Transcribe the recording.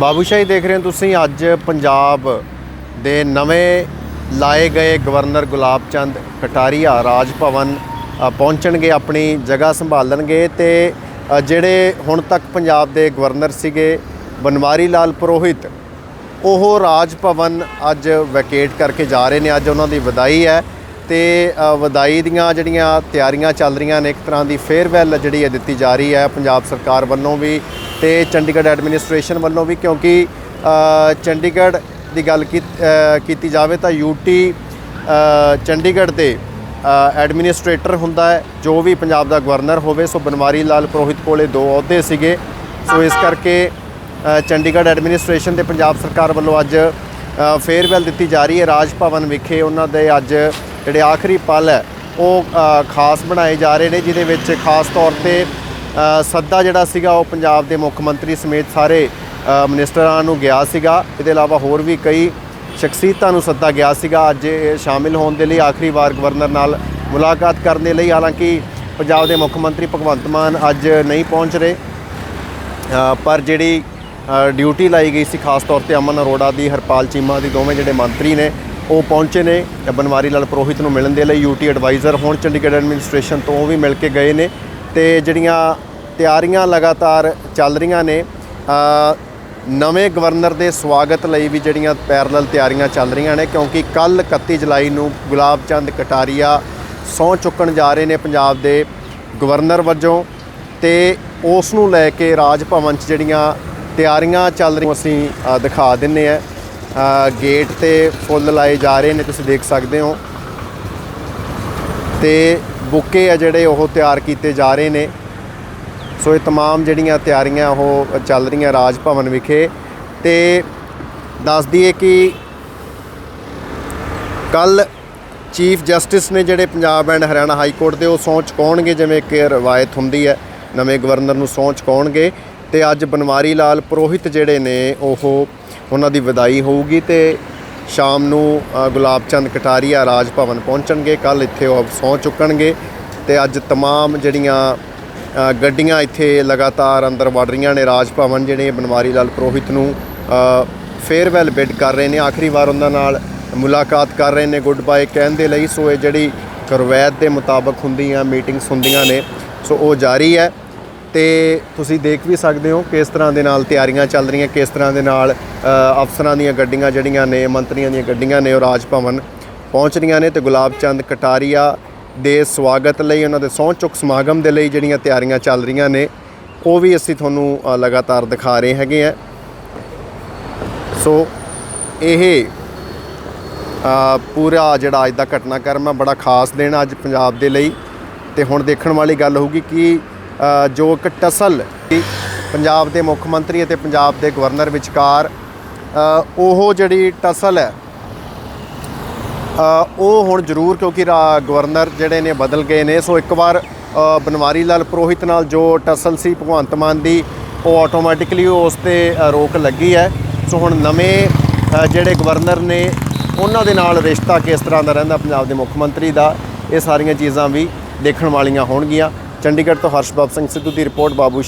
ਬਾਬੂਸ਼ਾਹੀ ਦੇਖ ਰਹੇ ਹੋ ਤੁਸੀਂ ਅੱਜ ਪੰਜਾਬ ਦੇ ਨਵੇਂ ਲਾਏ ਗਏ ਗਵਰਨਰ ਗੁਲਾਬ ਚੰਦ ਕਟਾਰੀਆ ਰਾਜ ਭਵਨ ਪਹੁੰਚਣਗੇ ਆਪਣੀ ਜਗ੍ਹਾ ਸੰਭਾਲਣਗੇ ਤੇ ਜਿਹੜੇ ਹੁਣ ਤੱਕ ਪੰਜਾਬ ਦੇ ਗਵਰਨਰ ਸੀਗੇ ਬਨਵਾਰੀ ਲਾਲ ਪੁਰੋਹਿਤ ਉਹ ਰਾਜ ਭਵਨ ਅੱਜ ਵੈਕੇਟ ਕਰਕੇ ਜਾ ਰਹੇ ਨੇ ਅੱਜ ਉਹਨਾਂ ਦੀ ਵਿਦਾਈ ਹੈ ਤੇ ਅ, ਵਿਦਾਈ ਦੀਆਂ ਜਿਹੜੀਆਂ ਤਿਆਰੀਆਂ ਚੱਲ ਰਹੀਆਂ ਨੇ ਇੱਕ ਤਰ੍ਹਾਂ ਦੀ ਫੇਅਰਵੈਲ ਜਿਹੜੀ ਹੈ ਦਿੱਤੀ ਜਾ ਰਹੀ ਹੈ ਪੰਜਾਬ ਸਰਕਾਰ ਵੱਲੋਂ ਵੀ ਤੇ ਚੰਡੀਗੜ੍ਹ ਐਡਮਿਨਿਸਟ੍ਰੇਸ਼ਨ ਵੱਲੋਂ ਵੀ ਕਿਉਂਕਿ ਚੰਡੀਗੜ੍ਹ ਦੀ ਗੱਲ ਕੀਤੀ ਜਾਵੇ ਤਾਂ ਯੂਟੀ ਚੰਡੀਗੜ੍ਹ ਦੇ ਐਡਮਿਨਿਸਟ੍ਰੇਟਰ ਹੁੰਦਾ ਹੈ ਜੋ ਵੀ ਪੰਜਾਬ ਦਾ ਗਵਰਨਰ ਹੋਵੇ ਸੋ ਬਨਵਾਰੀ ਲਾਲ ਪੁਰੋਹਿਤ ਕੋਲੇ ਦੋ ਅਹੁਦੇ ਸੀਗੇ। ਸੋ ਇਸ ਕਰਕੇ ਚੰਡੀਗੜ੍ਹ ਐਡਮਿਨਿਸਟ੍ਰੇਸ਼ਨ ਤੇ ਪੰਜਾਬ ਸਰਕਾਰ ਵੱਲੋਂ ਅੱਜ ਫੇਅਰਵੈਲ ਦਿੱਤੀ ਜਾ ਰਹੀ ਹੈ। ਰਾਜ ਭਵਨ ਵਿਖੇ ਉਹਨਾਂ ਦੇ ਅੱਜ ਜਿਹੜੇ ਆਖਰੀ ਪਲ ਹੈ ਉਹ ਖਾਸ ਬਣਾਏ ਜਾ ਰਹੇ ਨੇ ਜਿਹਦੇ ਵਿੱਚ ਖਾਸ ਤੌਰ ਤੇ ਸੱਦਾ ਜਿਹੜਾ ਸੀਗਾ ਉਹ ਪੰਜਾਬ ਦੇ ਮੁੱਖ ਮੰਤਰੀ ਸਮੇਤ ਸਾਰੇ ਅ, ਮਿਨਿਸਟਰਾਂ ਨੂੰ ਗਿਆ ਸੀਗਾ। ਇਹਦੇ ਇਲਾਵਾ ਹੋਰ ਵੀ ਕਈ ਸ਼ਖਸੀਅਤਾਂ ਨੂੰ ਸੱਦਾ ਗਿਆ ਸੀਗਾ। ਅੱਜ ਇਹ ਸ਼ਾਮਿਲ ਹੋਣ ਦੇ ਲਈ ਆਖਰੀ ਵਾਰ ਗਵਰਨਰ ਨਾਲ ਮੁਲਾਕਾਤ ਕਰਨ ਦੇ ਲਈ। ਹਾਲਾਂਕਿ ਪੰਜਾਬ ਦੇ ਮੁੱਖ ਮੰਤਰੀ ਭਗਵੰਤ ਮਾਨ ਅੱਜ ਨਹੀਂ ਪਹੁੰਚ ਰਹੇ। ਪਰ ਜਿਹੜੀ ਡਿਊਟੀ ਲਾਈ ਗਈ ਸੀ ਖਾਸ ਤੌਰ ਤੇ ਅਮਨ ਅਰੋੜਾ ਦੀ ਹਰਪਾਲ ਚੀਮਾ ਦੀ ਦੋਵੇਂ ਜਿਹੜੇ ਮੰਤਰੀ ਨੇ ਉਹ ਪਹੁੰਚੇ ਨੇ। ਬਨਵਾਰੀ ਲਾਲ ਪੁਰੋਹਿਤ ਨੂੰ ਮਿਲਣ ਦੇ ਲਈ ਯੂਟੀ ਐਡਵਾਈਜ਼ਰ ਹੁਣ ਚੰਡੀਗੜ੍ਹ ਐਡਮਿਨਿਸਟ੍ਰੇਸ਼ਨ ਤੋਂ ਉਹ ਵੀ ਮਿਲ ਕੇ ਗਏ ਨੇ। ਤੇ ਜਿਹੜੀਆਂ ਤਿਆਰੀਆਂ ਲਗਾਤਾਰ ਚੱਲ ਰਹੀਆਂ ਨੇ ਨਵੇਂ ਗਵਰਨਰ ਦੇ ਸਵਾਗਤ ਲਈ ਵੀ ਜਿਹੜੀਆਂ ਪੈਰਲਲ ਤਿਆਰੀਆਂ ਚੱਲ ਰਹੀਆਂ ਨੇ, ਕਿਉਂਕਿ ਕੱਲ 31 ਜੁਲਾਈ ਨੂੰ ਗੁਲਾਬ ਚੰਦ ਕਟਾਰੀਆ ਸਹੁੰ ਚੁੱਕਣ ਜਾ ਰਹੇ ਨੇ ਪੰਜਾਬ ਦੇ ਗਵਰਨਰ ਵਜੋਂ ਤੇ ਉਸ ਨੂੰ ਲੈ ਕੇ ਰਾਜ ਭਵਨ 'ਚ ਜਿਹੜੀਆਂ ਤਿਆਰੀਆਂ ਚੱਲ ਰਹੀਆਂ ਅਸੀਂ ਦਿਖਾ ਦਿੰਨੇ ਆ। ਗੇਟ ਤੇ ਫੁੱਲ ਲਾਏ ਜਾ ਰਹੇ ਨੇ, ਤੁਸੀਂ ਦੇਖ ਸਕਦੇ ਹੋ। ਤੇ ਬੁੱਕੇ ਆ ਜਿਹੜੇ ਉਹ ਤਿਆਰ ਕੀਤੇ ਜਾ ਰਹੇ ਨੇ ਸੋ ਇਹ तमाम ਜਿਹੜੀਆਂ ਤਿਆਰੀਆਂ ਉਹ ਚੱਲ ਰਹੀਆਂ ਰਾਜ ਭਵਨ ਵਿਖੇ ਤੇ ਦੱਸ ਦਈਏ ਕਿ ਕੱਲ ਚੀਫ ਜਸਟਿਸ ਨੇ ਜਿਹੜੇ Punjab and Haryana high court ਦੇ ਉਹ ਸਹੁੰ ਚੁਕਾਉਣਗੇ ਜਿਵੇਂ ਕਿ ਰਵਾਇਤ ਹੁੰਦੀ ਹੈ ਨਵੇਂ ਗਵਰਨਰ ਨੂੰ ਸਹੁੰ ਚੁਕਾਉਣਗੇ ਤੇ ਅੱਜ ਬਨਵਾਰੀ ਲਾਲ ਪੁਰੋਹਿਤ ਜਿਹੜੇ ਨੇ ਉਹ ਉਹਨਾਂ ਦੀ ਵਿਦਾਈ ਹੋਊਗੀ ਤੇ ਸ਼ਾਮ ਨੂੰ ਅ, ਗੁਲਾਬ ਚੰਦ ਕਟਾਰੀਆ ਰਾਜ ਭਵਨ ਪਹੁੰਚਣਗੇ ਕੱਲ ਇੱਥੇ ਉਹ ਸਹੁੰ ਚੁੱਕਣਗੇ ਤੇ ਅੱਜ तमाम ਜਿਹੜੀਆਂ ਅ, ਗੱਡੀਆਂ ਇੱਥੇ ਲਗਾਤਾਰ ਅੰਦਰ ਵੜ ਰਹੀਆਂ ਨੇ ਰਾਜ ਭਵਨ ਜਿਹੜੇ ਬਨਵਾਰੀ ਲਾਲ ਪੁਰੋਹਿਤ ਨੂੰ ਫੇਅਰਵੈਲ ਬਿਡ ਕਰ ਰਹੇ ਨੇ ਆਖਰੀ ਵਾਰ ਉਹਨਾਂ ਨਾਲ ਮੁਲਾਕਾਤ ਕਰ ਰਹੇ ਨੇ ਗੁੱਡ ਬਾਏ ਕਹਿਣ ਦੇ ਲਈ ਸੋ ਇਹ ਜਿਹੜੀ ਰਵਾਇਤ ਦੇ ਮੁਤਾਬਕ ਹੁੰਦੀਆਂ ਮੀਟਿੰਗਸ ਹੁੰਦੀਆਂ ਨੇ ਸੋ ਉਹ ਜਾਰੀ ਹੈ ਤੇ ਤੁਸੀਂ ਦੇਖ ਵੀ ਸਕਦੇ ਹੋ ਕਿਸ ਤਰ੍ਹਾਂ ਦੇ ਨਾਲ ਤਿਆਰੀਆਂ ਚੱਲ ਰਹੀਆਂ, ਕਿਸ ਤਰ੍ਹਾਂ ਦੇ ਨਾਲ ਅਫਸਰਾਂ ਦੀਆਂ ਗੱਡੀਆਂ ਜਿਹੜੀਆਂ ਨੇ, ਮੰਤਰੀਆਂ ਦੀਆਂ ਗੱਡੀਆਂ ਨੇ ਉਹ ਰਾਜ ਭਵਨ ਪਹੁੰਚ ਰਹੀਆਂ ਨੇ ਤੇ ਗੁਲਾਬ ਚੰਦ ਕਟਾਰੀਆ ਦੇ ਸਵਾਗਤ ਲਈ, ਉਹਨਾਂ ਦੇ ਸਹੁੰ ਚੁੱਕ ਸਮਾਗਮ ਦੇ ਲਈ ਜਿਹੜੀਆਂ ਤਿਆਰੀਆਂ ਚੱਲ ਰਹੀਆਂ ਨੇ, ਉਹ ਵੀ ਅਸੀਂ ਤੁਹਾਨੂੰ ਲਗਾਤਾਰ ਦਿਖਾ ਰਹੇ ਹੈਗੇ ਆ। ਸੋ ਇਹ ਪੂਰਾ ਜਿਹੜਾ ਅੱਜ ਦਾ ਘਟਨਾਕ੍ਰਮ ਹੈ ਬੜਾ ਖਾਸ ਦਿਨ ਅੱਜ ਪੰਜਾਬ ਦੇ ਲਈ। ਤੇ ਹੁਣ ਦੇਖਣ ਵਾਲੀ ਗੱਲ ਹੋਊਗੀ ਕਿ ਜੋ ਇੱਕ ਟਸਲ ਸੀ ਪੰਜਾਬ ਦੇ ਮੁੱਖ ਮੰਤਰੀ ਅਤੇ ਪੰਜਾਬ ਦੇ ਗਵਰਨਰ ਵਿਚਕਾਰ ਉਹ ਜਿਹੜੀ ਟਸਲ ਹੈ ਉਹ ਹੁਣ ਜ਼ਰੂਰ ਕਿਉਂਕਿ ਰਾ- ਗਵਰਨਰ ਜਿਹੜੇ ਨੇ ਬਦਲ ਗਏ ਨੇ, ਸੋ ਇੱਕ ਵਾਰ ਬਨਵਾਰੀ ਲਾਲ ਪੁਰੋਹਿਤ ਨਾਲ ਜੋ ਟਸਲ ਸੀ ਭਗਵੰਤ ਮਾਨ ਦੀ, ਉਹ ਆਟੋਮੈਟਿਕਲੀ ਉਸ ਤੇ ਰੋਕ ਲੱਗੀ ਹੈ। ਸੋ ਹੁਣ ਨਵੇਂ ਜਿਹੜੇ ਗਵਰਨਰ ਨੇ, ਉਹਨਾਂ ਦੇ ਨਾਲ ਰਿਸ਼ਤਾ ਕਿਸ ਤਰ੍ਹਾਂ ਦਾ ਰਹਿੰਦਾ, ਪੰਜਾਬ ਦੇ ਮੁੱਖ ਮੰਤਰੀ ਦਾ, ਇਹ ਸਾਰੀਆਂ ਚੀਜ਼ਾਂ ਵੀ ਦੇਖਣ ਵਾਲੀਆਂ ਹੋਣਗੀਆਂ। ਚੰਡੀਗੜ੍ਹ ਤੋਂ ਹਰਸ਼ਬਾਬ ਸਿੰਘ ਸਿੱਧੂ ਦੀ ਰਿਪੋਰਟ ਬਾਬੂ